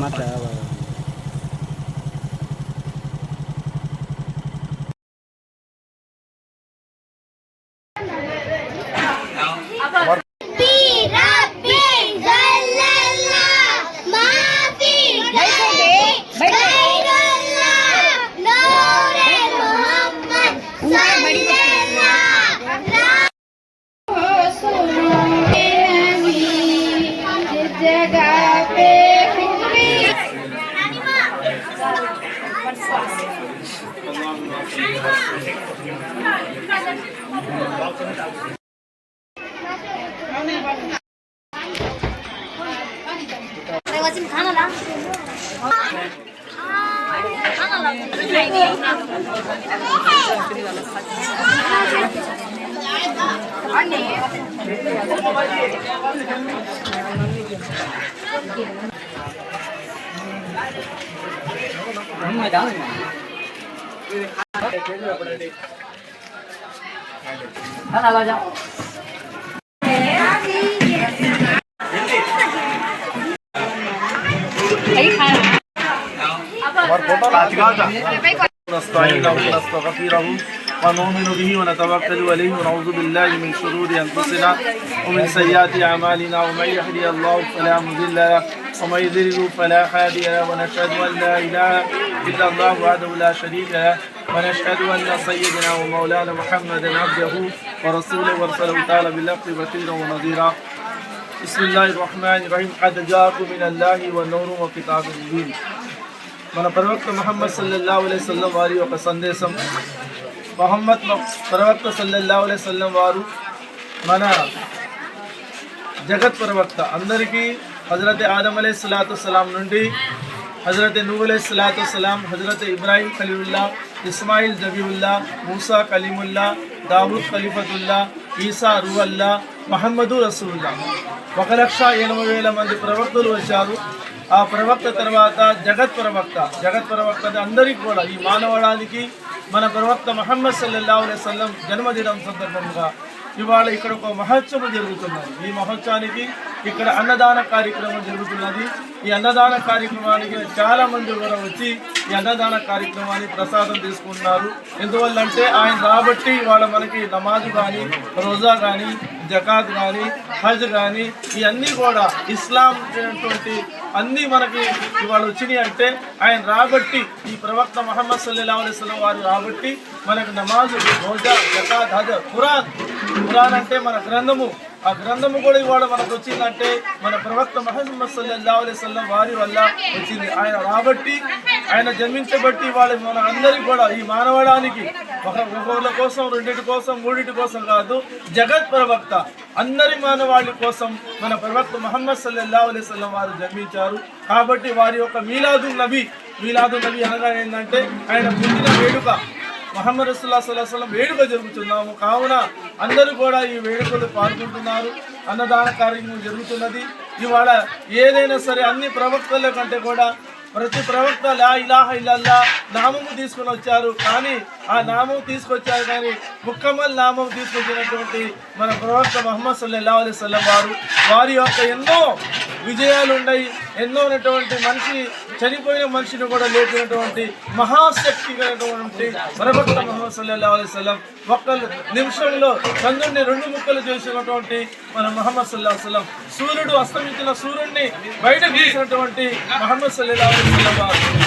matar ela. 내가 지금 가나라? 가나라. 엄마 나는. खाना ला نستعينه ونستغفره ونؤمن به ونتوكل عليه ونعوذ بالله من شرور انفسنا ومن سيئات اعمالنا ومن يهدي الله فلا مضل له ومن يضلل فلا هادي له ونشهد ان لا اله الا الله وحده لا شريك له ونشهد ان سيدنا ومولانا محمدا عبده ورسوله ورسله تعالى بالحق بشيرا ونذيرا بسم الله الرحمن الرحيم قد جاءكم من الله والنور وكتاب مبين మన ప్రవక్త మహమ్మద్ సల్లల్లా అలై సల్లం వారి యొక్క సందేశం మహమ్మద్ మ- ప్రవక్త సల్లల్లా అలై సల్లం వారు మన జగత్ ప్రవక్త అందరికీ హజరత్ ఆదం అలై సలాతు సలాం నుండి హజరత్ నూహ్ అలై సలాతు సలాం హజరత్ ఇబ్రాహీం ఖలీవుల్లా ఇస్మాయిల్ జబీవుల్లా మూసా కలీముల్లా దావూద్ ఖలీఫతుల్లా ఈసా రువల్లా మహమ్మదు రసూల్లా ఒక లక్ష ఎనభై వేల మంది ప్రవక్తలు వచ్చారు ఆ ప్రవక్త తర్వాత జగత్ ప్రవక్త జగత్ ప్రవక్త అంటే అందరికీ కూడా ఈ మానవడానికి మన ప్రవక్త మహమ్మద్ సల్లల్లాహు అలైహి వసల్లం జన్మదినం సందర్భంగా ఇవాళ ఇక్కడ ఒక మహోత్సవం జరుగుతున్నది. ఈ మహోత్సవానికి ఇక్కడ అన్నదాన కార్యక్రమం జరుగుతున్నది. ఈ అన్నదాన కార్యక్రమానికి చాలా మంది కూడా వచ్చి ఈ అన్నదాన కార్యక్రమాన్ని ప్రసాదం తీసుకుంటున్నారు. ఎందువల్ల అంటే ఆయన రాబట్టి ఇవాళ మనకి నమాజు కానీ రోజా కానీ జకాత్ కానీ హజ్ కానీ ఇవన్నీ కూడా ఇస్లాం అటువంటి అన్నీ మనకి ఇవాళ వచ్చినాయి అంటే ఆయన రాబట్టి ఈ ప్రవక్త మహమ్మద్ సల్లీ అలైస్లం వారు రాబట్టి మనకు నమాజు రోజా జకా దాజ ఖురాన్. ఖురాన్ అంటే మన గ్రంథము. ఆ గ్రంథము కూడా ఇవాళ మనకు వచ్చిందంటే మన ప్రవక్త మహమ్మద్ సల్లల్లాహు అలైహి వారి వల్ల వచ్చింది. ఆయన రాబట్టి ఆయన జన్మించబట్టి వాళ్ళ మన అందరికి కూడా ఈ మానవడానికి ఒక ఒకళ్ళ కోసం రెండింటి కోసం మూడింటి కోసం కాదు జగత్ ప్రవక్త. అందరి మానవాళి కోసం మన ప్రవక్త మహమ్మద్ సల్లల్లాహు అలైహి వారు జన్మించారు. కాబట్టి వారి యొక్క మీలాదు నబీ మీలాదు నబీ అనగా ఏంటంటే ఆయన పుట్టిన వేడుక. మహమ్మద్ రసుల్లా సల్లాహం వేడుక జరుగుతున్నాము. కావున అందరూ కూడా ఈ వేడుకలు పాల్గొంటున్నారు. అన్నదాన కార్యక్రమం జరుగుతున్నది. ఇవాళ ఏదైనా సరే అన్ని ప్రవక్తల కంటే కూడా ప్రతి ప్రవక్త లా ఇలాహ ఇల్లల్లా నామము తీసుకొని వచ్చారు. కానీ ఆ నామం తీసుకొచ్చారు కానీ ముక్కమల్ నామం తీసుకొచ్చినటువంటి మన ప్రవక్త మహమ్మద్ సల్లల్లాహు అలైహి వారు వారి యొక్క ఎన్నో విజయాలు ఉన్నాయి ఎన్నో ఉన్నటువంటి మనిషి చనిపోయిన మనిషిని కూడా లేపినటువంటి మహాశక్తి కలిగినటువంటి మరభక్త మహమ్మద్ సల్లల్లాహు అలైహి ఒక్క నిమిషంలో చంద్రుడిని రెండు ముక్కలు చేసినటువంటి మన మహమ్మద్ సల్లాహు సలం సూర్యుడు అస్తమించిన సూర్యుడిని బయట తీసినటువంటి మహమ్మద్ సల్లల్లాహు అలైహి వసల్లం